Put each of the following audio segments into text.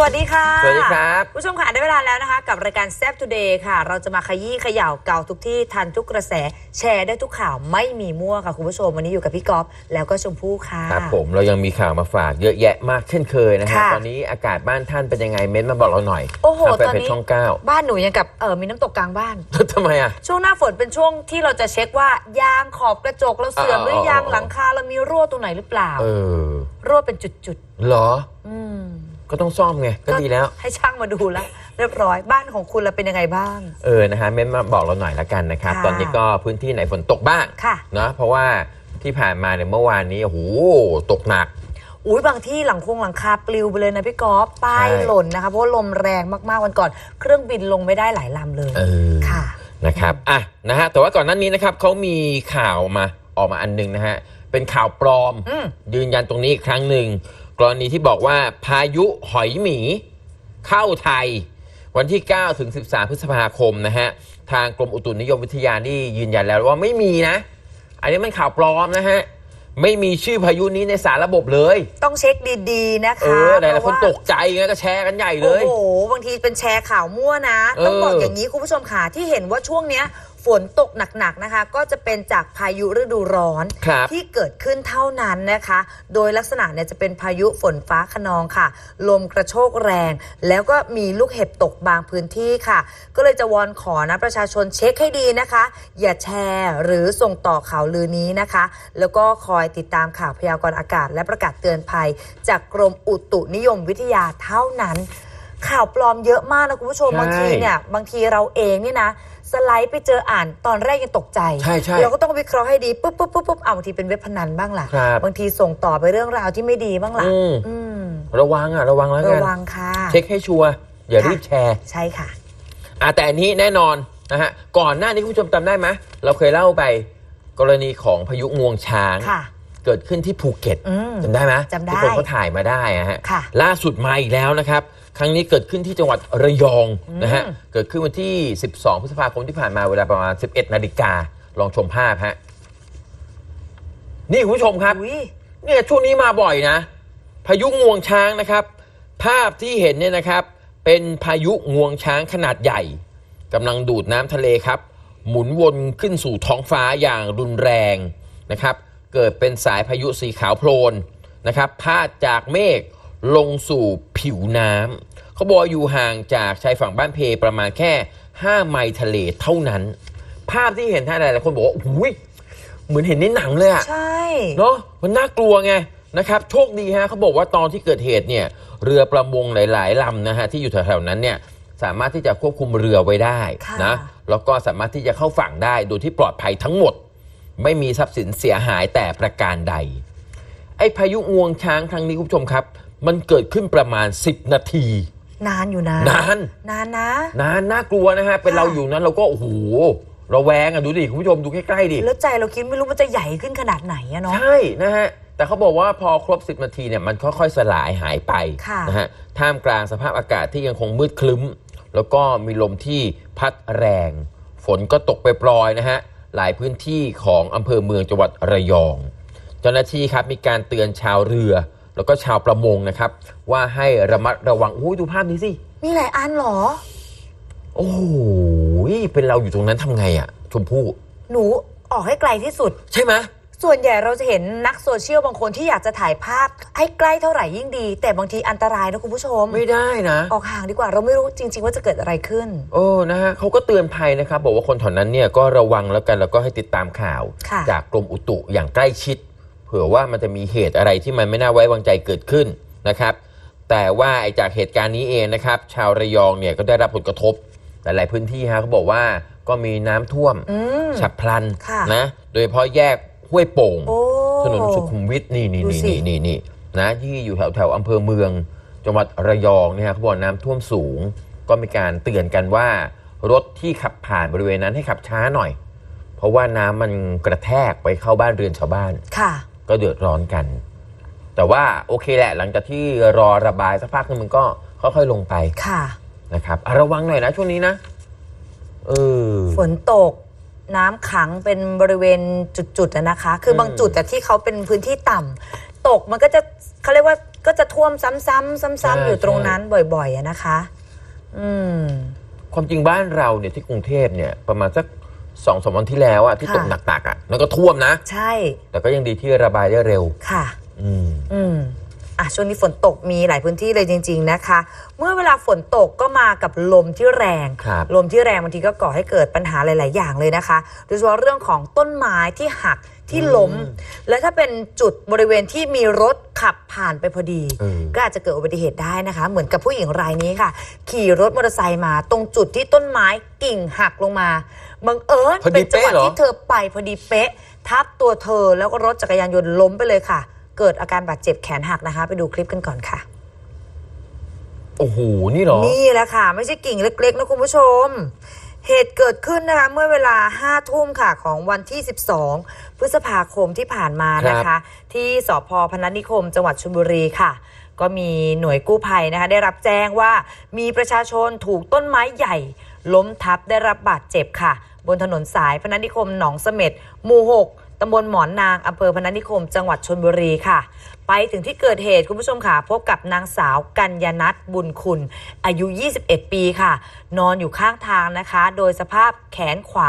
สวัสดีค่ะสวัสดีครับผู้ชมค่ะได้เวลาแล้วนะคะ กับรายการแซ p ทูเดย์ค่ะ เราจะมาขยี้เขย่าเก่าทุกที่ทันทุกกระแสแชร์ได้ทุกข่าวไม่มีมั่วค่ะ คุณผู้ชมวันนี้อยู่กับพี่ก๊อฟแล้วก็ชมพู่ค่ะครับผมเรายังมีข่าวมาฝากเยอะแยะมากเช่นเคยนะฮะค่ะตอนนี้อากาศบ้านท่านเป็นยังไงเม้นต์มาบอกเราหน่อยโอ้โหทางแฟนตอนเพจนี้ช่องเก้าบ้านหนูยังกับเออมีน้ำตกกลางบ้านทำไมอะช่วงหน้าฝนเป็นช่วงที่เราจะเช็คว่ายางขอบกระจกเราเสื่อมอ่าหรือยังอ่าหลังคาเรามีรั่วตรงไหนหรือเปล่าเออรั่วเป็นจุดเหรอๆอืม ก็ต้องซ่อมไงก็ดีแล้ว ให้ช่างมาดูแล้ว เรียบร้อยบ้านของคุณเราเป็นยังไงบ้าง เออนะฮะเม้นต์มาบอกเราหน่อยละกันนะครับ ค่ะตอนนี้ก็พื้นที่ไหนฝนตกบ้างค่ะนะเพราะว่าที่ผ่านมาเนี่ยเมื่อวานนี้โอ้โหตกหนัก อุ้ยบางที่หลังคงหลังคาปลิวไปเลยนะพี่กอล์ฟป้ายใช่ หล่นนะคะเพราะว่าลมแรงมากๆวันก่อน เครื่องบินลงไม่ได้หลายลำเลยเออค่ะ นะครับอะนะฮะแต่ว่าก่อนหน้านี้นะครับเขามีข่าวมาออกมาอันหนึงนะฮะเป็นข่าวปลอม อืม ยืนยันตรงนี้อีกครั้งหนึ่ง กรณีที่บอกว่าพายุหอยหมี เข้าไทย วันที่ 9 ถึง 13 พฤษภาคมนะฮะ ทางกรมอุตุนิยมวิทยานี่ยืนยันแล้วว่าไม่มีนะ อันนี้มันข่าวปลอมนะฮะ ไม่มีชื่อพายุนี้ในสารระบบเลย ต้องเช็คดีๆ นะคะเออหลายๆคนเพราะว่าตกใจไงก็แชร์กันใหญ่เลโอ้ยโห บางทีเป็นแชร์ข่าวมั่วนะ ต้องบอกเอออย่างนี้คุณผู้ชมค่ะที่เห็นว่าช่วงเนี้ย ฝนตกหนักๆนะคะ ก็จะเป็นจากพายุฤดูร้อนครับที่เกิดขึ้นเท่านั้นนะคะ โดยลักษณะเนี่ยจะเป็นพายุฝนฟ้าขนองค่ะ ลมกระโชกแรง แล้วก็มีลูกเห็บตกบางพื้นที่ค่ะ ก็เลยจะวอนขอนะประชาชนเช็คให้ดีนะคะ อย่าแชร์หรือส่งต่อข่าวลือนี้นะคะ แล้วก็คอยติดตามข่าวพยากรณ์อากาศ และประกาศเตือนภัย จากกรมอุตุนิยมวิทยาเท่านั้น ข่าวปลอมเยอะมากนะคุณผู้ชมใช่ บางทีเนี่ยบางทีเราเองนี่นะ สไลด์ไปเจออ่านตอนแรกยังตกใจ ใช่ใช่เราก็ต้องวิเคราะห์ให้ดีปุ๊บปุ๊บปุ๊บปุ๊บเอาบางทีเป็นเว็บพนันบ้างล่ะครับ บางทีส่งต่อไปเรื่องราวที่ไม่ดีบ้างล่ะอืมอืมระวังอะ ระวังแล้วกัระนวังค่ะ เช็คให้ชัวร์อย่ารีบแชร์ใช่ค่ะ อะแต่อันนี้แน่นอนนะฮะก่อนหน้านี้คุณผู้ชมจำได้ไหมเราเคยเล่าไปกรณีของพายุงวงช้าง ค่ะ เกิดขึ้นที่ภูเก็ตอืมจำได้ไหมจำได้ ที่คนเขาถ่ายมาได้อะฮะ ค่ะ ล่าสุดมาอีกแล้วนะครับ ครั้งนี้เกิดขึ้นที่จังหวัดระยองนะฮะ เกิดขึ้นวันที่ 12 พฤษภาคมที่ผ่านมาเวลาประมาณ 11 นาฬิกา ลองชมภาพฮะ นี่คุณผู้ชมครับอุ้ยเนี่ยช่วงนี้มาบ่อยนะ พายุงวงช้างนะครับ ภาพที่เห็นเนี่ยนะครับ เป็นพายุงวงช้างขนาดใหญ่กำลังดูดน้ำทะเลครับ หมุนวนขึ้นสู่ท้องฟ้าอย่างรุนแรงนะครับ เกิดเป็นสายพายุสีขาวโพลนนะครับ พาดจากเมฆลงสู่ผิวน้ำ เขาบอกว่าอยู่ห่างจากชายฝั่งบ้านเพประมาณแค่ 5 ไมล์ทะเลเท่านั้น ภาพที่เห็นท่านหลายๆคนบอกว่าโอ้ยเหมือนเห็นในหนังเลยอะใช่ เนาะมันน่ากลัวไงนะครับโชคดีฮะเขาบอกว่าตอนที่เกิดเหตุเนี่ยเรือประมงหลาย ๆลำนะฮะที่อยู่แถวๆนั้นเนี่ยสามารถที่จะควบคุมเรือไว้ได้ค่ะนะแล้วก็สามารถที่จะเข้าฝั่งได้โดยที่ปลอดภัยทั้งหมด ไม่มีทรัพย์สินเสียหายแต่ประการใด ไอ้พายุงวงช้างครั้งนี้คุณผู้ชมครับ มันเกิดขึ้นประมาณ 10 นาที นานอยู่นะ นาน นานนะ นานน่ากลัวนะฮะ เป็นค่ะเราอยู่นั้นเราก็โอ้โหระแวงอะดูดิคุณผู้ชมดูใกล้ๆดิ แล้วใจเราคิดไม่รู้มันจะใหญ่ขึ้นขนาดไหนอะเนาะ ใช่นะฮะ แต่เขาบอกว่าพอครบ 10 นาทีเนี่ยมันค่อยๆ สลายหายไปค่ะนะฮะ ท่ามกลางสภาพอากาศที่ยังคงมืดคลึ้ม แล้วก็มีลมที่พัดแรง ฝนก็ตกไปปลอยๆนะฮะ หลายพื้นที่ของอำเภอเมืองจังหวัดระยอง เจ้าหน้าที่ครับมีการเตือนชาวเรือ แล้วก็ชาวประมงนะครับ ว่าให้ระมัดระวังอุ้ยดูภาพนี้สิมีหลายอันเหรอ โอ้โหเป็นเราอยู่ตรงนั้นทำไงอะชมพู่หนูออกให้ไกลที่สุด ใช่ไหมส่วนใหญ่เราจะเห็นนักโซเชียลบางคนที่อยากจะถ่ายภาพให้ใกล้เท่าไหร่ยิ่งดี แต่บางทีอันตรายนะคุณผู้ชม ไม่ได้นะ ออกห่างดีกว่าเราไม่รู้จริง ๆ ว่าจะเกิดอะไรขึ้น โอ้นะฮะเขาก็เตือนภัยนะครับ บอกว่าคนแถวนั้นเนี่ยก็ระวังแล้วกันแล้วก็ให้ติดตามข่าว ค่ะ จากกรมอุตุอย่างใกล้ชิด เผื่อว่ามันจะมีเหตุอะไรที่มันไม่น่าไว้วางใจเกิดขึ้นนะครับ แต่ว่าไอ้จากเหตุการณ์นี้เองนะครับ ชาวระยองเนี่ยก็ได้รับผลกระทบหลาย ๆ พื้นที่ฮะเขาบอกว่าก็มีน้ำท่วมอืมฉับพลันค่ะนะโดยเฉพาะแยกห้วยโป่งโอ้ถนนสุขุมวิทนี่นี่ดูนี่สินี่นี่นี่นะที่อยู่แถวแถวอำเภอเมือง จังหวัดระยองเนี่ยเขาบอกน้ำท่วมสูง ก็มีการเตือนกันว่ารถที่ขับผ่านบริเวณนั้นให้ขับช้าหน่อย เพราะว่าน้ำมันกระแทกไปเข้าบ้านเรือนชาวบ้านค่ะ ก็เดือดร้อนกัน แต่ว่าโอเคแหละ หลังจากที่รอระบายสักพักนึงมันก็ค่อยๆลงไปค่ะนะครับอะระวังหน่อยนะช่วงนี้นะเออฝนตกน้ำขังเป็นบริเวณจุดๆอะนะคะ คืออมบางจุดแต่ที่เขาเป็นพื้นที่ต่ำตกมันก็จะเขาเรียกว่าก็จะท่วมซ้ำๆซ้ำใช่ๆอยู่ตรงนั้นบ่อยๆอะนะคะ อืม ความจริงบ้านเราเนี่ยที่กรุงเทพเนี่ยประมาณสัก สองสามวันที่แล้วอะที่ค่ะ ตกหนักๆอะแล้วก็ท่วมนะ ใช่ แต่ก็ยังดีที่ระบายได้เร็ว ค่ะ อืม อืม อะ ช่วงนี้ฝนตกมีหลายพื้นที่เลยจริง ๆ นะคะ เมื่อเวลาฝนตกก็มากับลมที่แรง ครับ ลมที่แรงบางทีก็ก่อให้เกิดปัญหาหลาย ๆ อย่างเลยนะคะ โดยเฉพาะเรื่องของต้นไม้ที่หักที่ล้ม และถ้าเป็นจุดบริเวณที่มีรถขับผ่านไปพอดี เออ ก็อาจจะเกิดอุบัติเหตุได้นะคะ เหมือนกับผู้หญิงรายนี้ค่ะ ขี่รถมอเตอร์ไซค์มา ตรงจุดที่ต้นไม้กิ่งหักลงมา บังเอิญพอดีเป็นจังหวะเป๊ะเหรอ ที่เธอไปพอดีเป๊ะ ทับตัวเธอแล้วก็รถจักรยานยนต์ล้มไปเลยค่ะ เกิดอาการบาดเจ็บแขนหักนะคะ ไปดูคลิปกันก่อนค่ะ โอ้โห นี่เหรอ นี่แหละค่ะ ไม่ใช่กิ่งเล็ก ๆ นะคุณผู้ชม เหตุเกิดขึ้นนะคะ เมื่อเวลา 5 ทุ่มค่ะของวันที่ 12 พฤษภาคมที่ผ่านมานะครัคะ บ ที่สพพนัสนิคม จังหวัดชลบุรีค่ะ ก็มีหน่วยกู้ภัยนะคะ ได้รับแจ้งว่ามีประชาชนถูกต้นไม้ใหญ่ ล้มทับได้รับบาดเจ็บค่ะ บนถนนสายพนัสนิคมหนองเสม็ดหมู่ 6ตำบลหมอนนางอำเภอพนัสนิคม จังหวัดชลบุรีค่ะ ไปถึงที่เกิดเหตุคุณผู้ชมค่ะ พบกับนางสาวกัญญนัทบุญคุณ อายุ 21 ปีค่ะ นอนอยู่ข้างทางนะคะ โดยสภาพแขนขวา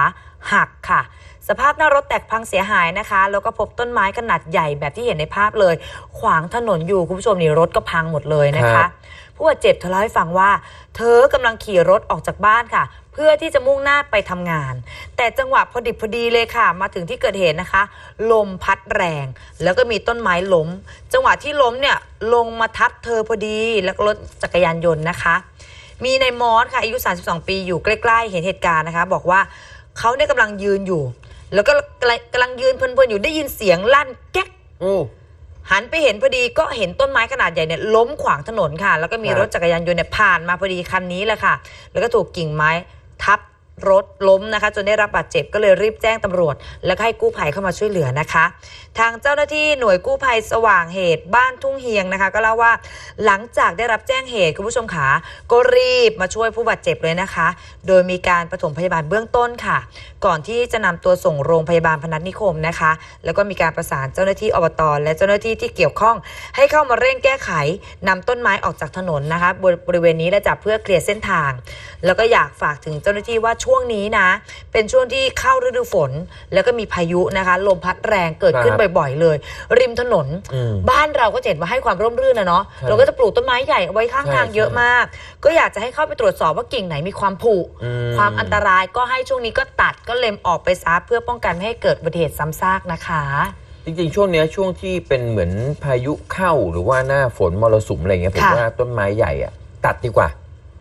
หักค่ะ สภาพหน้ารถแตกพังเสียหายนะคะ แล้วก็พบต้นไม้ขนาดใหญ่แบบที่เห็นในภาพเลย ขวางถนนอยู่คุณผู้ชมนี่รถก็พังหมดเลยนะครัคะ บ ผู้บาดเจ็บเธอเล่าให้ฟังว่า เธอกำลังขี่รถออกจากบ้านค่ะ เพื่อที่จะมุ่งหน้าไปทำงาน แต่จังหวะพอดิบพอดีเลยค่ะ มาถึงที่เกิดเหตุนะคะ ลมพัดแรง แล้วก็มีต้นไม้ล้ม จังหวะที่ล้มเนี่ยลงมาทับเธอพอดี แล้วก็รถจักรยานยนต์นะคะ มีในายมอสค่ะอายุ 32 ปีอยู่ใกล้ ๆ เห็นเหตุการณ์นะคะ บอกว่าเขาเนี่ยกำลังยืนอยู่ แล้วก็กำลังกำลังยืนเพลินๆอยู่ได้ยินเสียงลั่นแก๊กโอ้ หันไปเห็นพอดีก็เห็นต้นไม้ขนาดใหญ่เนี่ยล้มขวางถนนค่ะ แล้วก็มีครับ รถจักรยานยนต์เนี่ยผ่านมาพอดีคันนี้แหละค่ะ แล้วก็ถูกกิ่งไม้ทับ รถล้มนะคะ จนได้รับบาดเจ็บก็เลยรีบแจ้งตำรวจ แล้วก็ให้กู้ภัยเข้ามาช่วยเหลือนะคะ ทางเจ้าหน้าที่หน่วยกู้ภัยสว่างเหตุบ้านทุ่งเฮียงนะคะ ก็เล่าว่าหลังจากได้รับแจ้งเหตุคุณผู้ชมขาก็รีบมาช่วยผู้บาดเจ็บเลยนะคะ โดยมีการปฐมพยาบาลเบื้องต้นค่ะ ก่อนที่จะนำตัวส่งโรงพยาบาลพนัสนิคมนะคะ แล้วก็มีการประสานเจ้าหน้าที่อบตและเจ้าหน้าที่ที่เกี่ยวข้อง ให้เข้ามาเร่งแก้ไขนำต้นไม้ออกจากถนนนะคะ บริเวณนี้และจับเพื่อเคลียร์เส้นทาง แล้วก็อยากฝากถึงเจ้าหน้าที่ว่าช่วงนี้นะ เป็นช่วงที่เข้าฤดูฝน แล้วก็มีพายุนะคะ ลมพัดแรงเกิดขึ้นครับบ่อยๆเลย ริมถนน อืมบ้านเราก็จะเห็นว่าให้ความร่มรื่นนะเนาะใช่เราก็จะปลูกต้นไม้ใหญ่เอาไว้ข้างทางใช่ เยอะมาก ก็อยากจะให้เข้าไปตรวจสอบว่ากิ่งไหนมีความผุ อืม ความอันตรายก็ให้ช่วงนี้ก็ตัดก็เล็มออกไปซะเพื่อป้องกันไม่ให้เกิดอุบัติเหตุซ้ำซากนะคะ จริงๆ ช่วงเนี้ยช่วงที่เป็นเหมือนพายุเข้าหรือว่าหน้าฝนมรสุมอะไรเงี้ยผมค่ะว่าต้นไม้ใหญ่อะตัดดีกว่า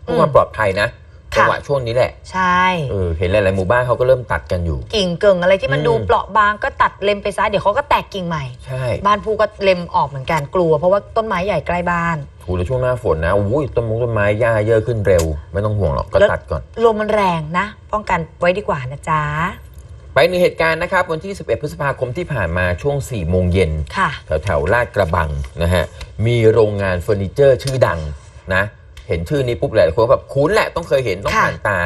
เพื่ออืมความปลอดภัยนะค่ะ จังหวะช่วงนี้แหละใช่เออเห็นหลายๆหมู่บ้านเขาก็เริ่มตัดกันอยู่ กิ่งเกิงอะไรที่มันอืมดูเปราะบางก็ตัดเล็มไปซะเดี๋ยวเขาก็แตกกิ่งใหม่ใช่บ้านผู้ก็เล็มออกเหมือนกันกลัว เพราะว่าต้นไม้ใหญ่ใกล้บ้านโหแล้วช่วงหน้าฝนนะอุ้ยต้นมงต้นไม้หญ้าเยอะขึ้นเร็ว ไม่ต้องห่วงหรอกก็แล้วตัดก่อนลมมันแรงนะ ป้องกันไว้ดีกว่านะจ๊ะไปหนึ่งเหตุการณ์นะครับ วันที่ 11 พฤษภาคมที่ผ่านมาช่วง 4 โมงเย็นค่ะแถวแถวๆลาดกระบังนะฮะมีโรงงานเฟอร์นิเจอร์ชื่อดังนะ เห็นชื่อนี้ปุ๊บหลายคนก็แบบคุ้นแหละต้องเคยเห็นต้องค่ะผ่านตา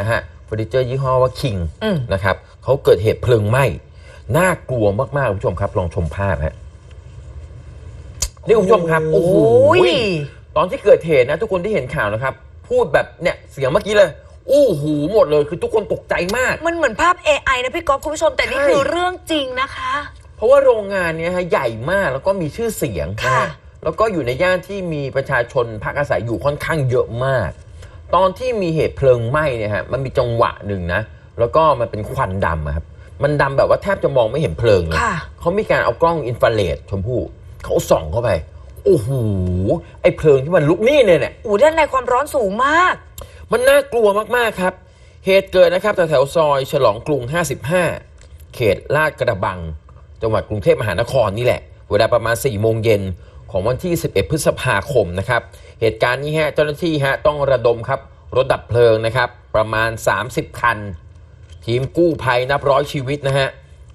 นะฮะเฟอร์นิเจอร์ยี่ห้อว่าคิงอืมนะครับเขาเกิดเหตุเพลิงไหม้น่ากลัวมากๆคุณผู้ชมครับ ลองชมภาพฮะนี่คุณผู้ชมครับโอ้โหยตอนที่เกิดเหตุนะ ทุกคนที่เห็นข่าวนะครับ พูดแบบเนี่ยเสียงเมื่อกี้เลยอู้หูหมดเลยคือทุกคนตกใจมาก มันเหมือนภาพ AI นะพี่ก๊อฟคุณผู้ชมแต่นี่ใช่คือเรื่องจริงนะคะ เพราะว่าโรงงานเนี้ฮะใหญ่มากแล้วก็มีชื่อเสียงนะค่ะฮะ แล้วก็อยู่ในย่านที่มีประชาชนพักอาศัยอยู่ค่อนข้างเยอะมาก ตอนที่มีเหตุเพลิงไหม้เนี่ยฮะมันมีจังหวะหนึ่งนะแล้วก็มันเป็นควันดำอะครับมันดำแบบว่าแทบจะมองไม่เห็นเพลิงเลยค่ะเขามีการเอากล้องอินฟราเรดชมพู่เขาส่องเข้าไปโอ้โหไอ้เพลิงที่มันลุกนี่เนี่ยเนี่ยอูด้านในความร้อนสูงมาก มันน่ากลัวมากๆครับ เหตุเกิดนะครับแถวๆซอยฉลองกรุง 55 เขตลาดกระบัง จังหวัดกรุงเทพมหานครนี่แหละ เวลาประมาณ4โมงเย็น ของวันที่ 11 พฤษภาคมนะครับ เหตุการณ์นี้ฮะเจ้าหน้าที่ฮะต้องระดมครับรถดับเพลิงนะครับ ประมาณ 30 คัน ทีมกู้ภัยนับร้อยชีวิตนะฮะ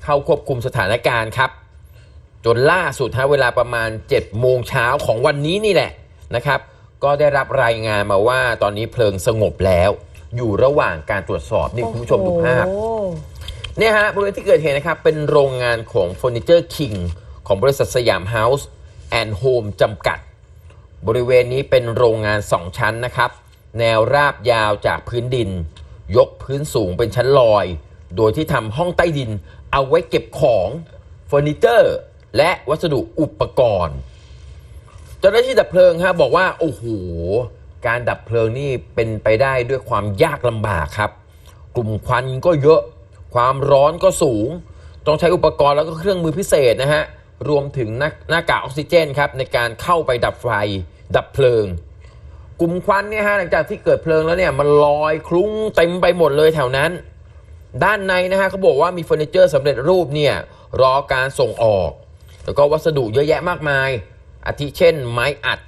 เข้าควบคุมสถานการณ์ครับ จนล่าสุดฮะเวลาประมาณ 7 โมงเช้าของวันนี้นี่แหละนะครับ ก็ได้รับรายงานมาว่าตอนนี้เพลิงสงบแล้ว อยู่ระหว่างการตรวจสอบนี่คุณผู้ชมดูภาพโอ้โหเนี่ยฮะบริเวณที่เกิดเหตุนะครับเป็นโรงงานของเฟอร์นิเจอร์คิงของบริษัทสยามเฮาส์ แอนด์โฮมจำกัด บริเวณนี้เป็นโรงงานสองชั้นนะครับ แนวราบยาวจากพื้นดิน ยกพื้นสูงเป็นชั้นลอย โดยที่ทำห้องใต้ดิน เอาไว้เก็บของเฟอร์นิเจอร์ และวัสดุอุปกรณ์เจ้าหน้าที่ดับเพลิงฮะบอกว่าโอ้โหการดับเพลิงนี่เป็นไปได้ด้วยความยากลำบากครับ กลุ่มควันก็เยอะ ความร้อนก็สูง ต้องใช้อุปกรณ์แล้วก็เครื่องมือพิเศษนะฮะ รวมถึงหน้าหน้ากากออกซิเจนครับในการเข้าไปดับไฟ ดับเพลิง กลุ่มควันเนี่ยฮะหลังจากที่เกิดเพลิงแล้วเนี่ยมันลอยคลุ้งเต็มไปหมดเลยแถวนั้น ด้านในนะฮะเขาบอกว่ามีเฟอร์นิเจอร์สำเร็จรูปเนี่ยรอการส่งออก แล้วก็วัสดุเยอะแยะมากมาย อาทิเช่น ไม้อัด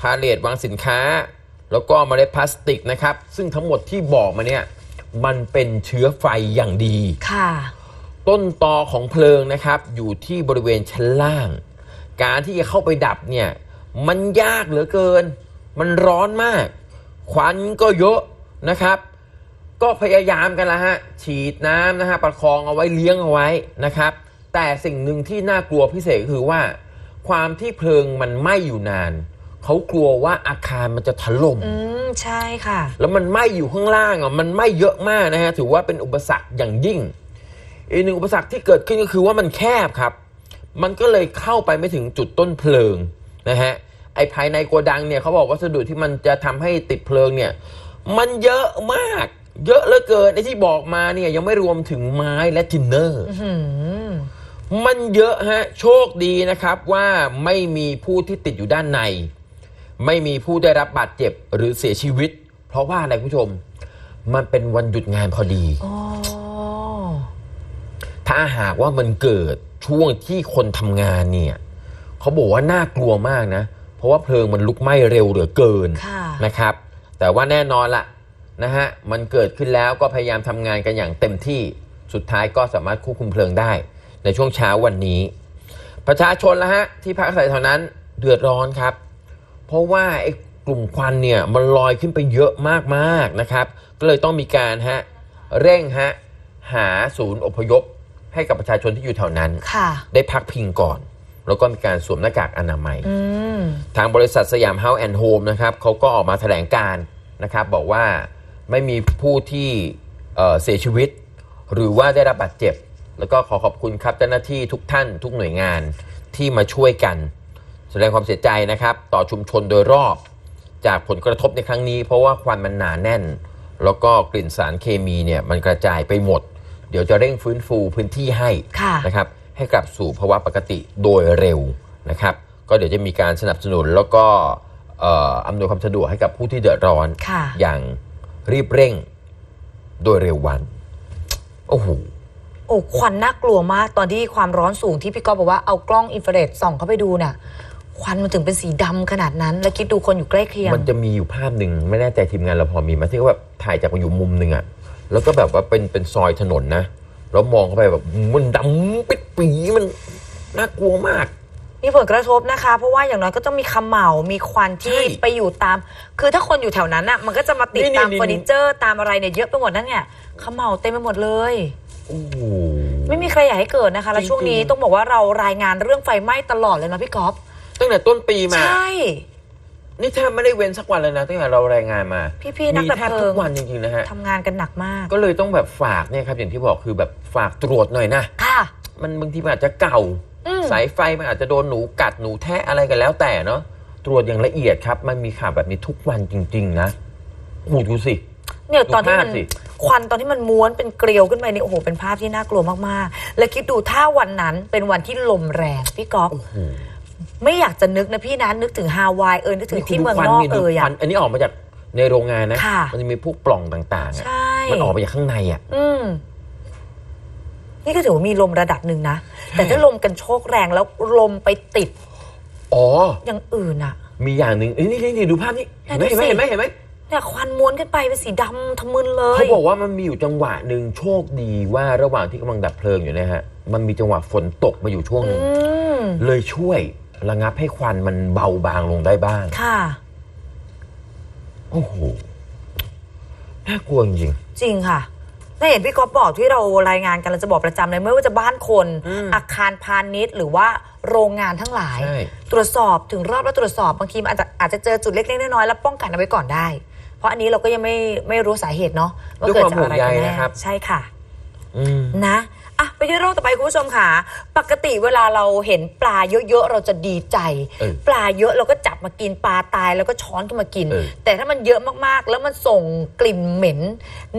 พาเลทวางสินค้า แล้วก็เมล็ดพลาสติกนะครับ ซึ่งทั้งหมดที่บอกมาเนี่ยมันเป็นเชื้อไฟอย่างดีค่ะ ต้นตอของเพลิงนะครับอยู่ที่บริเวณชั้นล่าง การที่จะเข้าไปดับเนี่ยมันยากเหลือเกิน มันร้อนมาก ควันก็เยอะนะครับ ก็พยายามกันละฮะฉีดน้ำนะฮะประคองเอาไว้เลี้ยงเอาไว้นะครับ แต่สิ่งหนึ่งที่น่ากลัวพิเศษก็คือว่า ความที่เพลิงมันไหม้อยู่นานเขากลัวว่าอาคารมันจะถล่มอืมใช่ค่ะ แล้วมันไหม้อยู่ข้างล่างอะมันไหม้เยอะมากนะฮะถือว่าเป็นอุปสรรคอย่างยิ่ง อีกหนึ่งอุปสรรคที่เกิดขึ้นก็คือว่ามันแคบครับ มันก็เลยเข้าไปไม่ถึงจุดต้นเพลิงนะฮะไอ้ภายในโกดังเนี่ยเขาบอกวัสดุที่มันจะทำให้ติดเพลิงเนี่ยมันเยอะมาก เยอะเหลือเกินไอ้ที่บอกมาเนี่ยยังไม่รวมถึงไม้และทินเนอร์อื้อหือมันเยอะฮะโชคดีนะครับว่าไม่มีผู้ที่ติดอยู่ด้านใน ไม่มีผู้ได้รับบาดเจ็บหรือเสียชีวิต เพราะว่าอะไรคุณผู้ชม มันเป็นวันหยุดงานพอดีอ๋อ ถ้าหากว่ามันเกิดช่วงที่คนทำงานเนี่ยเขาบอกว่าน่ากลัวมากนะ เพราะว่าเพลิงมันลุกไหม้เร็วเหลือเกินค่ะ นะครับ แต่ว่าแน่นอนละนะฮะมันเกิดขึ้นแล้วก็พยายามทำงานกันอย่างเต็มที่สุดท้ายก็สามารถควบคุมเพลิงได้ ในช่วงเช้าวันนี้ ประชาชนละฮะที่พักอาศัยแถวนั้นเดือดร้อนครับ เพราะว่าไอ้กลุ่มควันเนี่ยมันลอยขึ้นไปเยอะมากๆนะครับ ก็เลยต้องมีการฮะเร่งฮะหาศูนย์อพยพ ให้กับประชาชนที่อยู่แถวนั้นค่ะได้พักพิงก่อน แล้วก็มีการสวมหน้ากากอนามัยอืมทางบริษัทสยามเฮาส์แอนด์โฮมนะครับเขาก็ออกมาแถลงการนะครับ บอกว่าไม่มีผู้ที่เอ่อเสียชีวิต หรือว่าได้รับบาดเจ็บ แล้วก็ขอขอบคุณครับเจ้าหน้าที่ทุกท่านทุกหน่วยงานที่มาช่วยกัน แสดงความเสียใจนะครับ ต่อชุมชนโดยรอบ จากผลกระทบในครั้งนี้ เพราะว่าควันมันหนาแน่น แล้วก็กลิ่นสารเคมีเนี่ยมันกระจายไปหมด เดี๋ยวจะเร่งฟื้นฟูพื้นที่ให้ค่ะนะครับให้กลับสู่ภาวะปกติโดยเร็วนะครับ ก็เดี๋ยวจะมีการสนับสนุนแล้วก็เอ่ออำนวยความสะดวกให้กับผู้ที่เดือดร้อนค่ะอย่างรีบเร่งโดยเร็ววัน โอ้โหโอ้ควันน่ากลัวมากตอนที่ความร้อนสูงที่พี่ก๊อฟบอกว่าเอากล้องอินฟราเรดส่องเข้าไปดูน่ะควันมันถึงเป็นสีดำขนาดนั้น แล้วคิดดูคนอยู่ใกล้เคียง มันจะมีอยู่ภาพหนึ่งไม่แน่ใจทีมงานเราพอมีไหมที่เขาแบบถ่ายจากอยู่มุมหนึ่งอะ แล้วก็แบบว่าเป็นเป็นซอยถนนนะ แล้วมองเข้าไปแบบมันดำปิดปีมันน่ากลัวมาก มีผลกระทบนะคะ เพราะว่าอย่างน้อยก็ต้องมีเขมเหลามีควันที่ใช่ไปอยู่ตาม คือถ้าคนอยู่แถวนั้นน่ะมันก็จะมาติดนี่ตามนี่ เฟอร์นิเจอร์ตามอะไรเนี่ยเยอะไปหมดนั่นเนี่ยเขมเหลาเต็มไปหมดเลย โอ้โห ไม่มีใครอยากให้เกิดนะคะ แล้วจริงๆช่วงนี้ต้องบอกว่าเรารายงานเรื่องไฟไหม้ตลอดเลยนะพี่ก๊อฟตั้งแต่ต้นปีมา ใช่ นี่แทบไม่ได้เว้นสักวันเลยนะตั้งแต่เรารายงานมาพี่ๆนักมีดับแทบเพลิทุงกวันจริงๆนะฮะ ทำงานกันหนักมากก็เลยต้องแบบฝากเนี่ยครับอย่างที่บอกคือแบบฝากตรวจหน่อยนะ ค่ะมันบางทีมันอาจจะเก่า อืม สายไฟมันอาจจะโดนหนูกัดหนูแทะอะไรกันแล้วแต่เนาะตรวจอย่างละเอียดครับ มันมีข่าวแบบนี้ทุกวันจริง ๆ นะโอ้โหดูสิ เนี่ยตอนที่มันดูภาพสิ ควันตอนที่มันม้วนเป็นเกลียวขึ้นไปนี่โอ้โหเป็นภาพที่น่ากลัวมากๆ และคิดดูถ้าวันนั้นเป็นวันที่ลมแรงพี่ก๊อฟโอ้โห ไม่อยากจะนึกนะพี่นะนึกถึงฮาวายเออนึกถึงที่เมืองนอกนี่เอดูอควัอะนอันนี้ออกมาจากในโรงงานนะค่ะมันจะมีพวกปล่องต่างๆอะใช่มันออกมาจากข้างในอะอืมนี่ก็ถือว่ามีลมระดับหนึ่งนะ แต่ถ้าลมกันโชกแรงแล้วลมไปติด อ๋อ อย่างอื่นอะมีอย่างหนึ่งเอ้ยนี่นี่นี่ดูภาพนี้เห็นไหมดูเห็นไหมสิเห็นไหมเห็นไหมเนี่ยควันม้วนขึ้นไปเป็นสีดำทะมึนเลยเขาบอกว่ามันมีอยู่จังหวะหนึ่งโชคดีว่าระหว่างที่กำลังดับเพลิงอยู่เนะฮะ มันมีจังหวะฝนตกมาอยู่ช่วงหอืนึ่งมเลยช่วย ระงับให้ควันมันเบาบางลงได้บ้าง ค่ะ โอ้โห น่ากลัวจริง จริงค่ะถ้าเห็นพี่ก๊อฟบอกที่เรารายงานกันเราจะบอกประจำเลยไม่ว่าจะบ้านคน อืมอาคารพาณิชย์ หรือว่าโรงงานทั้งหลาย ใช่ ตรวจสอบถึงรอบแล้วตรวจสอบบางทีมันอาจจะอาจจะเจอจุดเล็กๆน้อยๆแล้วป้องกันเอาไว้ก่อนได้ เพราะอันนี้เราก็ยังไม่ไม่รู้สาเหตุเนาะว่าด้วยเกิดความจากอะไรกันห่วงใยแน่นะครับ ใช่ค่ะอืม นะ อะไปที่เรื่องต่อไปคุณผู้ชมค่ะ ปกติเวลาเราเห็นปลาเยอะๆเราจะดีใจ เออปลาเยอะเราก็จับมากินปลาตายแล้วก็ช้อนขึ้นมากิน เออ แต่ถ้ามันเยอะมากๆ แล้วมันส่งกลิ่นเหม็น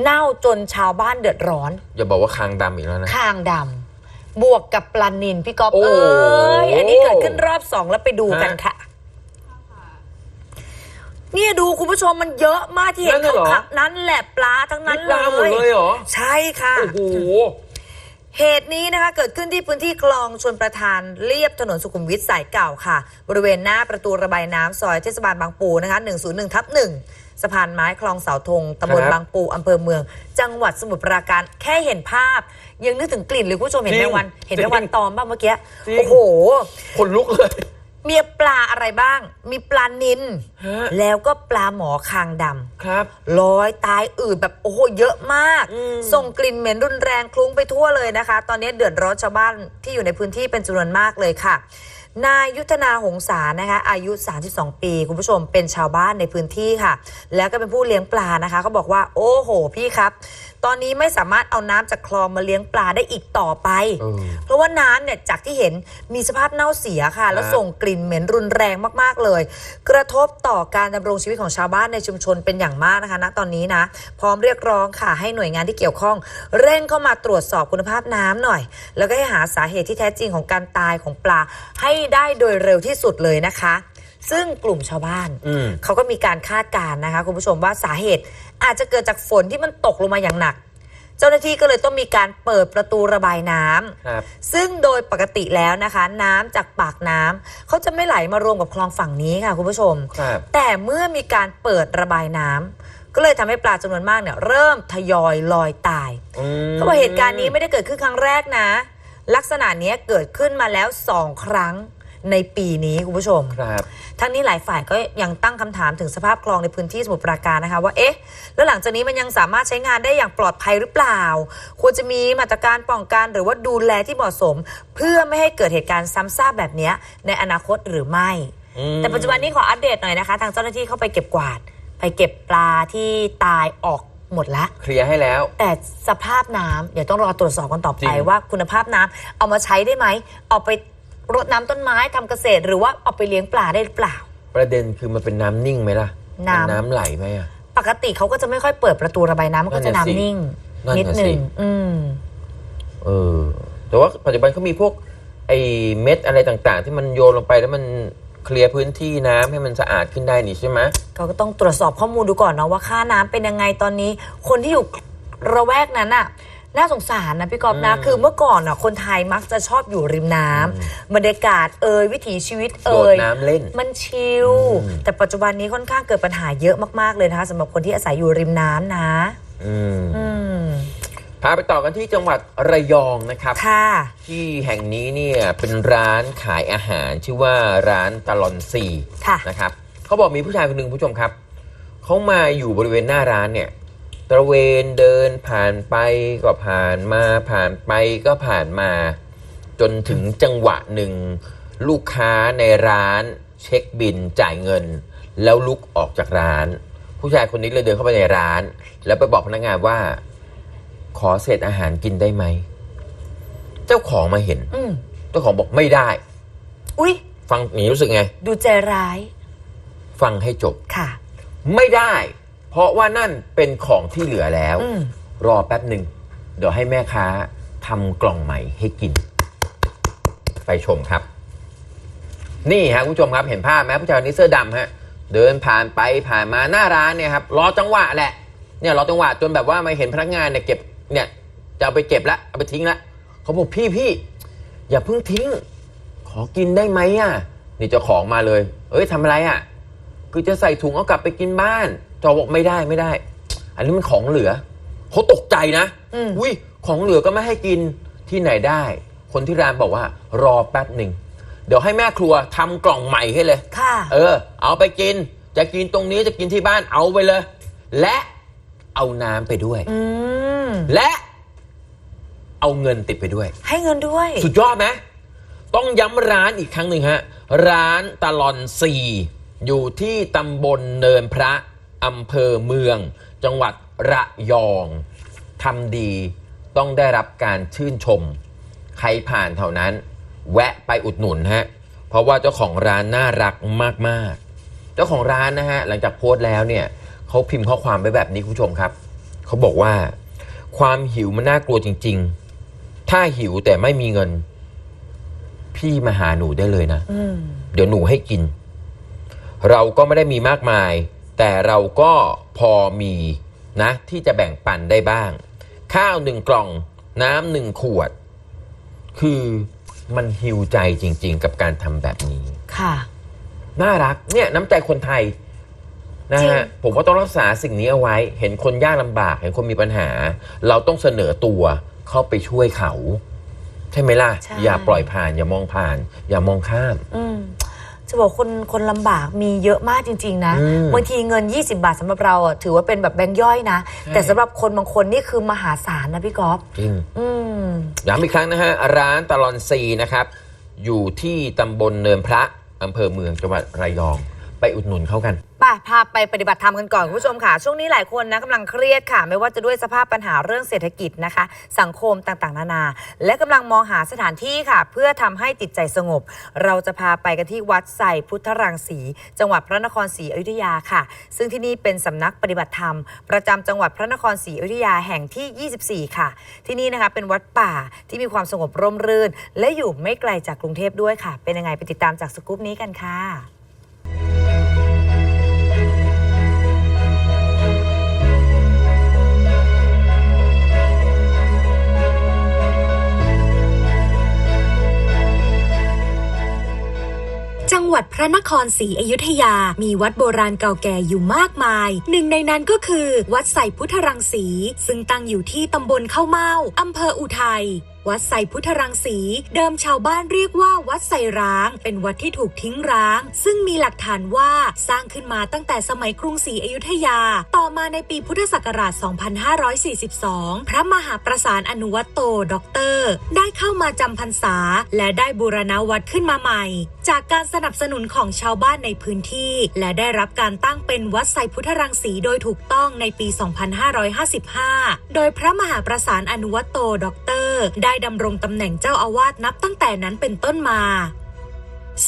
เน่าจนชาวบ้านเดือดร้อน อย่าบอกว่าคางดำอีกแล้วนะ คางดำบวกกับปลานินพี่ก๊อฟโอ้เอ้ยอันนี้เกิดขึ้นรอบสองแล้วไปดูกันฮะค่ะ เนี่ยดูคุณผู้ชมมันเยอะมากที่เห็นนั่นน่ะเหรอ ขับๆนั้นแหละปลาทั้งนั้นนี่ปลาหมดเลยเหรอ ใช่ค่ะ โอ้โห เหตุนี้นะคะเกิดขึ้นที่พื้นที่คลองชนประทานเรียบถนนสุขุมวิทสายเก่าค่ะ บริเวณหน้าประตูระบายน้ำซอยเทศบาลบางปูนะคะ 101ทับ1สะพานไม้คลองเสาธงตำบลบบางปูอำเภอเมือง จังหวัดสมุทรปราการแค่เห็นภาพ ยังนึกถึงกลิ่นเลยคุณผู้ชมเห็นจริแมงงวัน เห็นจริแมง งวันตอมบ้างเมื่อกี้ จริง โอ้โห คนลุกเลย มีปลาอะไรบ้าง มีปลานินฮะ แล้วก็ปลาหมอคางดำ ครับ ลอยตายอืดแบบโอ้โหเยอะมาก อืม ส่งกลิ่นเหม็นรุนแรงคลุ้งไปทั่วเลยนะคะ ตอนนี้เดือดร้อนชาวบ้านที่อยู่ในพื้นที่เป็นจำนวนมากเลยค่ะ นายยุทธนาหงสานะคะ อายุ 32 ปี คุณผู้ชมเป็นชาวบ้านในพื้นที่ค่ะ แล้วก็เป็นผู้เลี้ยงปลานะคะเขาบอกว่า โอ้โหพี่ครับตอนนี้ไม่สามารถเอาน้ำจากคลองมาเลี้ยงปลาได้อีกต่อไป เออ เพราะว่าน้ำเนี่ยจากที่เห็นมีสภาพเน่าเสียค่ะ แล้วครับส่งกลิ่นเหม็นรุนแรงมาก ๆ เลย กระทบต่อการดำรงชีวิตของชาวบ้านในชุมชนเป็นอย่างมากนะคะณตอนนี้นะ พร้อมเรียกร้องค่ะให้หน่วยงานที่เกี่ยวข้อง เร่งเข้ามาตรวจสอบคุณภาพน้ำหน่อย แล้วก็ให้หาสาเหตุที่แท้จริงของการตายของปลา ให้ได้โดยเร็วที่สุดเลยนะคะ ซึ่งกลุ่มชาวบ้าน อืม เขาก็มีการคาดการณ์นะคะ คุณผู้ชมว่าสาเหตุ อาจจะเกิดจากฝนที่มันตกลงมาอย่างหนัก เจ้าหน้าที่ก็เลยต้องมีการเปิดประตูระบายน้ำ ครับ ซึ่งโดยปกติแล้วนะคะ น้ำจากปากน้ำเขาจะไม่ไหลมารวมกับคลองฝั่งนี้ค่ะคุณผู้ชม ครับ แต่เมื่อมีการเปิดระบายน้ำก็เลยทำให้ปลาจำนวนมากเนี่ยเริ่มทยอยลอยตาย อืมเขาบอกเหตุการณ์นี้ไม่ได้เกิดขึ้นครั้งแรกนะ ลักษณะเนี้ยเกิดขึ้นมาแล้วสองครั้ง ในปีนี้คุณผู้ชม ครับทั้งนี้หลายฝ่ายก็ยังตั้งคำถามถึงสภาพคลองในพื้นที่สมุทรปราการนะคะว่าเอ๊ะแล้วหลังจากนี้มันยังสามารถใช้งานได้อย่างปลอดภัยหรือเปล่า ควรจะมีมาตรการป้องกันหรือว่าดูแลที่เหมาะสม เพื่อไม่ให้เกิดเหตุการณ์ซ้ำซากแบบเนี้ยในอนาคตหรือไม่ อืมแต่ปัจจุบันนี้ขออัปเดตหน่อยนะคะ ทางเจ้าหน้าที่เข้าไปเก็บกวาด ไปเก็บปลาที่ตายออกหมดละ เคลียร์ให้แล้ว แต่สภาพน้ำเดี๋ยวต้องรอตรวจสอบกันต่อจไปริง ว่าคุณภาพน้ำเอามาใช้ได้ไหม เอาไป รดน้ำต้นไม้ทำเกษตร หรือว่าเอาไปเลี้ยงปลาได้หรือเปล่า ประเด็นคือมันเป็นน้ำนิ่งไหมล่ะน้ำ มัน้ำไหลไหมอะ ปกติเขาก็จะไม่ค่อยเปิดประตูระบายน้ำมันก็จะนั่นน่ะสิน้ำนิ่ง นั่นนิดน่ะหนึ่สิงอืม เออ แต่ว่าปัจจุบันเขามีพวกไอ้เม็ดอะไรต่างๆ ที่มันโยนลงไปแล้วมันเคลียร์พื้นที่น้ำให้มันสะอาดขึ้นได้นี่ใช่ไหม เขาก็ต้องตรวจสอบข้อมูลดูก่อนเนาะว่าค่าน้ำเป็นยังไงตอนนี้ คนที่อยู่ระแวกนั้นน่ะ น่าสงสารนะพี่กอฟนะอืมคือเมื่อก่อนน่ะคนไทยมักจะชอบอยู่ริมน้ำบรรยากาศเอ่ยวิถีชีวิตโดเอ่ดยน้ำเล่น มันชิลอืม แต่ปัจจุบันนี้ค่อนข้างเกิดปัญหาเยอะมากๆเลยนะคะสำหรับคนที่อาศัยอยู่ริมน้ำนะ อืมอืมพาไปต่อกันที่จังหวัดระยองนะครับ ค่ะ ที่แห่งนี้เนี่ยเป็นร้านขายอาหารชื่อว่าร้านตลอนซีค่ะ นะครับเขาบอกมีผู้ชายคนหนึ่งผู้ชมครับเขามาอยู่บริเวณหน้าร้านเนี่ย ตระเวนเดินผ่านไปก็ผ่านมาผ่านไปก็ผ่านมา จนถึงจังหวะหนึ่ง ลูกค้าในร้านเช็คบินจ่ายเงิน แล้วลุกออกจากร้าน ผู้ชายคนนี้เลยเดินเข้าไปในร้าน แล้วไปบอกพนักงานว่า ขอเศษอาหารกินได้ไหม เจ้าของมาเห็นอืมเจ้าของบอกไม่ได้ อุ๊ย ฟังอย่างนี้รู้สึกไง ดูใจร้ายฟังให้จบค่ะ ไม่ได้ เพราะว่านั่นเป็นของที่เหลือแล้ว อืม รอแป๊บหนึ่ง เดี๋ยวให้แม่ค้าทำกล่องใหม่ให้กิน ไปชมครับ นี่ฮะคุณผู้ชมครับเห็นภาพไหมผู้ชายคนนี้เสื้อดำฮะเดินผ่านไปผ่านมาหน้าร้านเนี่ยครับรอจังหวะแหละเนี่ยรอจังหวะจนแบบว่ามาเห็นพนักงานเนี่ยเก็บเนี่ยจะเอาไปเก็บละเอาไปทิ้งละเขาบอกพี่พี่อย่าเพิ่งทิ้ง ขอกินได้ไหมอะนี่เจ้าของมาเลย เอ้ยทำอะไรอะ คือจะใส่ถุงเอากลับไปกินบ้าน จอบอกไม่ได้ไม่ได้ อันนี้มันของเหลือเขาตกใจนะอืม อุ้ยของเหลือก็ไม่ให้กินที่ไหนได้ คนที่ร้านบอกว่ารอแป๊บหนึ่งเดี๋ยวให้แม่ครัวทำกล่องใหม่ให้เลย ค่ะ เออ เอาไปกิน จะกินตรงนี้จะกินที่บ้านเอาไปเลย และเอาน้ำไปด้วย อืมมและเอาเงินติดไปด้วย ให้เงินด้วย สุดยอดไหมต้องย้ำร้านอีกครั้งหนึ่งฮะ ร้านตลอนซีอยู่ที่ตำบลเนินพระ อำเภอเมือง จังหวัดระยองทำดีต้องได้รับการชื่นชม ใครผ่านแถวนั้น แวะไปอุดหนุนฮะเพราะว่าเจ้าของร้านน่ารักมากๆ เจ้าของร้านนะฮะหลังจากโพสต์แล้วเนี่ยเขาพิมพ์ข้อความไว้แบบนี้คุณผู้ชมครับเขาบอกว่า ความหิวมันน่ากลัวจริง ๆ ถ้าหิวแต่ไม่มีเงิน พี่มาหาหนูได้เลยนะอืมเดี๋ยวหนูให้กิน เราก็ไม่ได้มีมากมาย แต่เราก็พอมีนะที่จะแบ่งปันได้บ้าง ข้าวหนึ่งกล่องน้ำหนึ่งขวด คือมันฮิวใจจริง ๆ กับการทำแบบนี้ ค่ะ น่ารักเนี่ยน้ำใจคนไทยนะจริฮะงผมว่าต้องรักษาสิ่งนี้เอาไว้ เห็นคนยากลำบาก เห็นคนมีปัญหา เราต้องเสนอตัวเข้าไปช่วยเขา ใช่ไหมล่ะใช่อย่าปล่อยผ่าน อย่ามองผ่าน อย่ามองข้ามอืม จะบอกคนคนลำบากมีเยอะมากจริง ๆ นะอืม บางทีเงิน 20 บาทสำหรับเราอะถือว่าเป็นแบบแบงค์ย่อยนะใช่แต่สำหรับคนบางคนนี่คือมหาศาลนะพี่ก๊อฟจริง อืม ย้ำอีกครั้งนะฮะ ร้านตลอนซีนะครับ อยู่ที่ตำบลเนินพระอำเภอเมืองจังหวัดระยอง ไปอุดหนุนเขากัน ไป่ะพาไปปฏิบัติธรรมกันก่อนคุณผู้ชมค่ะ ช่วงนี้หลายคนนะกำลังเครียดค่ะ ไม่ว่าจะด้วยสภาพปัญหาเรื่องเศรษฐกิจนะคะ สังคมต่างๆ นานา และกำลังมองหาสถานที่ค่ะ เพื่อทำให้จิตใจสงบ เราจะพาไปกันที่วัดไส่พุทธรังสี จังหวัดพระนครศรีอยุธยาค่ะ ซึ่งที่นี่เป็นสำนักปฏิบัติธรรม ประจำจังหวัดพระนครศรีอยุธยาแห่งที่ 24 ค่ะ ที่นี่นะคะเป็นวัดป่าที่มีความสงบร่มรื่น และอยู่ไม่ไกลจากกรุงเทพด้วยค่ะ เป็นยังไงไปติดตามจากสกู๊ปนี้กันค่ะ งหวัดพระนครศรีอยุธยา มีวัดโบราณเก่าแก่อยู่มากมาย หนึ่งในนั้นก็คือ วัดใสพุทธรังสี ซึ่งตั้งอยู่ที่ตำบลเข้าเม้าอำเภออุทัยวัดไสพุทธรังสี เดิมชาวบ้านเรียกว่าวัดไสร้าง เป็นวัดที่ถูกทิ้งร้าง ซึ่งมีหลักฐานว่าสร้างขึ้นมาตั้งแต่สมัยกรุงศรีอยุธยา ต่อมาในปีพุทธศักราช 2542 พระมหาประสานอนุวัตโตด็อกเตอร์ ได้เข้ามาจำพรรษา และได้บูรณะวัดขึ้นมาใหม่ จากการสนับสนุนของชาวบ้านในพื้นที่ และได้รับการตั้งเป็นวัดไสพุทธรังสีโดยถูกต้องในปี 2555 โดยพระมหาประสานอนุวัตโตด็อกเตอร์ได้ดำรงตำแหน่งเจ้าอาวาสนับตั้งแต่นั้นเป็นต้นมา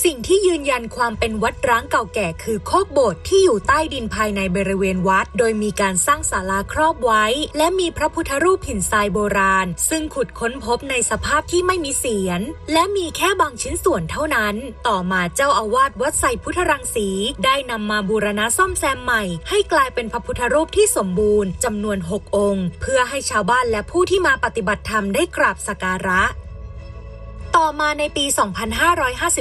สิ่งที่ยืนยันความเป็นวัดร้างเก่าแก่คือโคกโบสถ์ที่อยู่ใต้ดินภายในบริเวณวัด โดยมีการสร้างศาลาครอบไว้ และมีพระพุทธรูปหินทรายโบราณ ซึ่งขุดค้นพบในสภาพที่ไม่มีเสียน และมีแค่บางชิ้นส่วนเท่านั้น ต่อมาเจ้าอาวาสวัดไสพุทธรังสี ได้นำมาบูรณะซ่อมแซมใหม่ ให้กลายเป็นพระพุทธรูปที่สมบูรณ์จำนวน 6 องค์ เพื่อให้ชาวบ้านและผู้ที่มาปฏิบัติธรรมได้กราบสักการะ ต่อมาในปี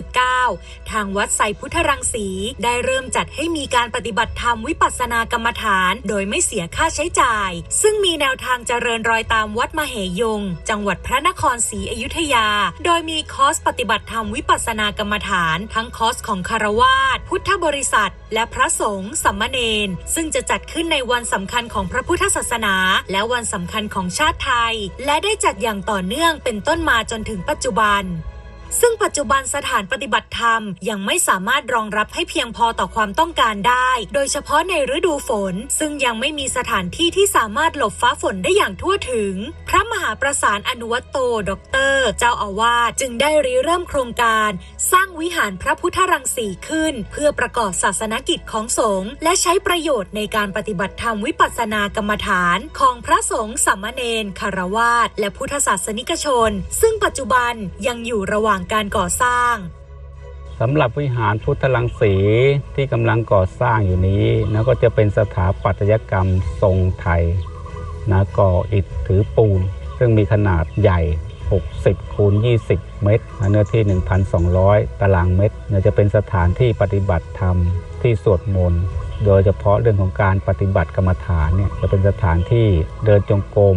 2559 ทางวัดไสพุทธรังสี ได้เริ่มจัดให้มีการปฏิบัติธรรมวิปัสสนากรรมฐาน โดยไม่เสียค่าใช้จ่าย ซึ่งมีแนวทางเจริญรอยตามวัดมเหยง จังหวัดพระนครศรีอยุธยา โดยมีคอร์สปฏิบัติธรรมวิปัสสนากรรมฐาน ทั้งคอร์สของคารวาสพุทธบริษัท และพระสงฆ์สัมมเนนซึ่งจะจัดขึ้นในวันสำคัญของพระพุทธศาสนา และวันสำคัญของชาติไทย และได้จัดอย่างต่อเนื่องเป็นต้นมาจนถึงปัจจุบัน lành ซึ่งปัจจุบันสถานปฏิบัติธรรม ยังไม่สามารถรองรับให้เพียงพอต่อความต้องการได้ โดยเฉพาะในฤดูฝน ซึ่งยังไม่มีสถานที่ที่สามารถหลบฟ้าฝนได้อย่างทั่วถึง พระมหาประสานอนุวัตโตด็อกเตอร์เจ้าอาวาสจึงได้ริเริ่มโครงการ สร้างวิหารพระพุทธรังสีขึ้น เพื่อประกอบศาสนกิจของสงฆ์และใช้ประโยชน์ในการปฏิบัติธรรมวิปัสสนากรรมฐานของพระสงฆ์สามเณรคารวาสและพุทธศาสนิกชน ซึ่งปัจจุบันยังอยู่ระหว่างการก่อสร้างสำหรับวิหารพุทธลังสีที่กำลังก่อสร้างอยู่นี้นะก็จะเป็นสถาปัตยกรรมทรงไทยนะก่ออิฐถือปูน ซึ่งมีขนาดใหญ่ 60คูณ20 เมตร เนื้อที่ 1,200 ตารางเมตรนี่ยจะเป็นสถานที่ปฏิบัติธรรมที่สวดมนต์โดยเฉพาะเรื่องของการปฏิบัติกรรมฐานเนี่ยจะเป็นสถานที่เดินจงกรม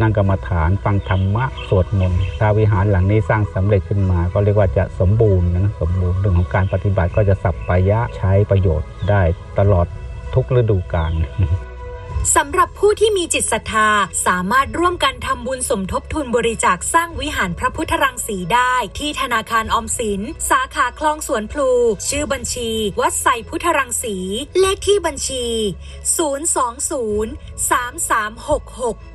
นั่งกรรมฐานฟังธรรมะสวดมนต์ถ้าวิหารหลังนี้สร้างสำเร็จขึ้นมา ก็เรียกว่าจะสมบูรณ์นะสมบูรณ์เรื่องของการปฏิบัติก็จะสับปายะใช้ประโยชน์ได้ตลอดทุกฤดูกาลสำหรับผู้ที่มีจิตศรัทธาสามารถร่วมกันทำบุญสมทบทุนบริจาคสร้างวิหารพระพุทธรังสีได้ที่ธนาคารออมสิน สาขาคลองสวนพลู ชื่อบัญชี วัดไซพุทธรังสี เลขที่บัญชี 020 3366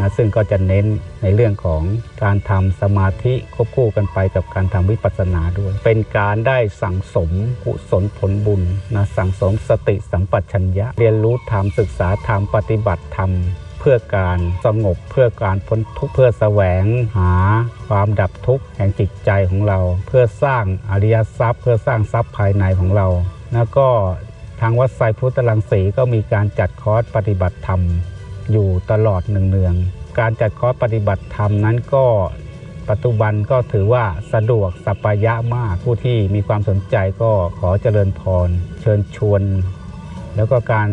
นะซึ่งก็จะเน้นในเรื่องของการทำสมาธิควบคู่กันไปกับการทำวิปัสสนาด้วย เป็นการได้สั่งสมกุศลผลบุญนะสั่งสมสติสัมปชัญญะ เรียนรู้ธรรมศึกษาธรรมปฏิบัติธรรมเพื่อการสงบเพื่อการพ้นทุกข์เพื่อแสวงหาความดับทุกข์แห่งจิตใจของเรา เพื่อสร้างอริยทรัพย์ เพื่อสร้างทรัพย์ภายในของเรา แล้วก็ทางวัดไซพุทธลังสีก็มีการจัดคอร์สปฏิบัติธรรม อยู่ตลอดเนืองๆการจัดคอร์สปฏิบัติธรรมนั้นก็ปัจจุบันก็ถือว่าสะดวกสัปปายะมากผู้ที่มีความสนใจก็ขอเจริญพร เชิญชวน แล้วก็การ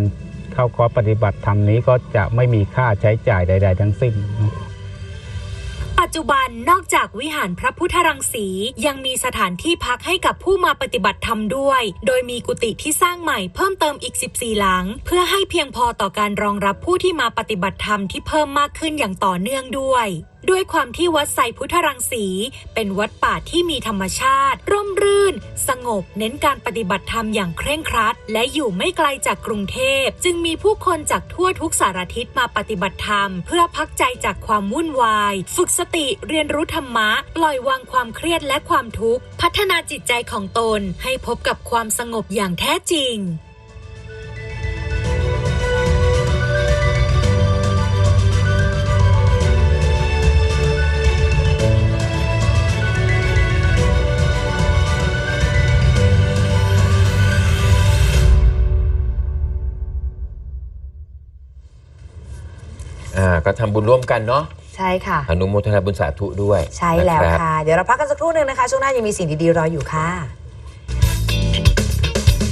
เข้าคอร์สปฏิบัติธรรมนี้ก็จะไม่มีค่าใช้จ่ายใด ๆ ทั้งสิ้น ปัจจุบันนอกจากวิหารพระพุทธรังสี ยังมีสถานที่พักให้กับผู้มาปฏิบัติธรรมด้วย โดยมีกุฏิที่สร้างใหม่เพิ่มเติมอีก 14 หลัง เพื่อให้เพียงพอต่อการรองรับผู้ที่มาปฏิบัติธรรมที่เพิ่มมากขึ้นอย่างต่อเนื่องด้วย ด้วยความที่วัดไซพุทธรังสี เป็นวัดป่าที่มีธรรมชาติ ร่มรื่น สงบ เน้นการปฏิบัติธรรมอย่างเคร่งครัด และอยู่ไม่ไกลจากกรุงเทพ จึงมีผู้คนจากทั่วทุกสารทิศมาปฏิบัติธรรม เพื่อพักใจจากความวุ่นวาย ฝึกสติเรียนรู้ธรรมะ ปล่อยวางความเครียดและความทุกข์ พัฒนาจิตใจของตนให้พบกับความสงบอย่างแท้จริง อ่าก็ทำบุญร่วมกันเนาะใช่ค่ะ อนุโมทนาบุญสาธุด้วยใช่แล้วนรับ ค่ะ เดี๋ยวเราพักกันสักครู่หนึ่งนะคะ ช่วงหน้ายังมีสิ่งดีๆรออยู่ค่ะ